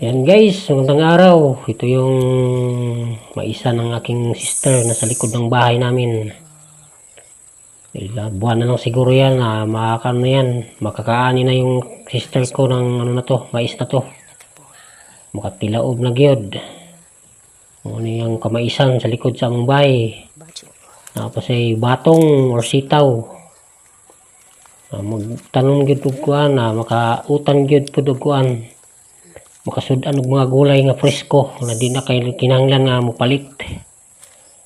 Yan guys, magandang araw. Ito yung maisa ng aking sister na sa likod ng bahay namin. Ilang buwan na lang siguro yan na makakano yan. Makakaani na yung sister ko ng ano na to, mais na to. Makatilaob na gyud. Ano yung kamaisan sa likod sa among bahay. Tapos ay batong or sitaw. Ah, magtanong gyud og kuan na makautan gyud pud og kuan. Makasudan og mga gulay nga presko na di na kay kinahanglan nga mopalit.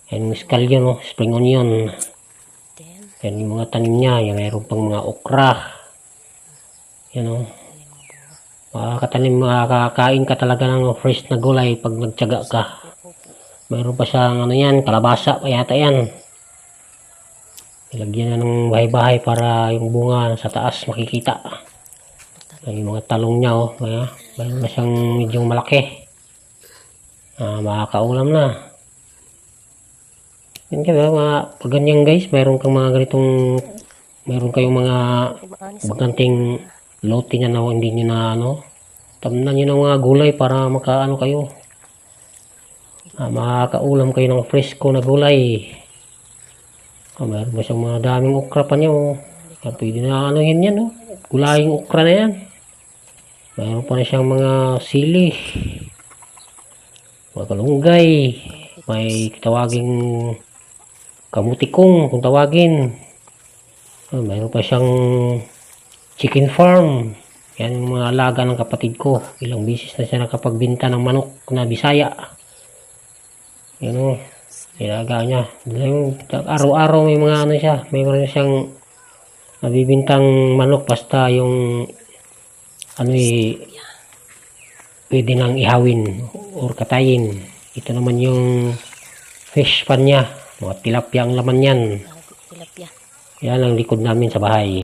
Yan miskalyo no, spring onion. Yan yung mga tanim niya, yung mayroon pang mga okra. Yan o. Makakatanim, makakain ka talaga ng fresh na gulay pag nagtyaga ka. Mayroon pa siyang ano yan, kalabasa pa yata yan. Ilagyan na ng bahay-bahay para yung bunga sa taas makikita. Yung mga talong niya oh. Kaya, mayroon na siyang medyo malaki. Ah, makakaulam na. Yan kaya mga pag ganyan guys, mayroon kang mga ganitong mayroon kayong mga baganting lote niya na hindi niyo na ano tamnan niyo ng mga gulay para makaano kayo ah, makakaulam kayo ng fresco na gulay ah, mayroon ba siyang mga daming okra pa niyo ah, pwede na ano yun yan oh. gulaying okra na yan mayroon pa na siyang mga sili mga kalunggay may tawaging kamutikong kung tawagin Ah, mayroon pa siyang chicken farm. Yan yung mga alaga ng kapatid ko. Ilang bisis na siya nakapagbinta ng manok na bisaya. Yan o. Ilaga niya. Araw-araw may mga ano siya. Mayroon siyang nabibintang manok basta yung ano eh pwede nang ihawin or katayin. Ito naman yung fish pan niya. Mga tilapia ang laman yan. Tilapia. Yan ang likod namin sa bahay.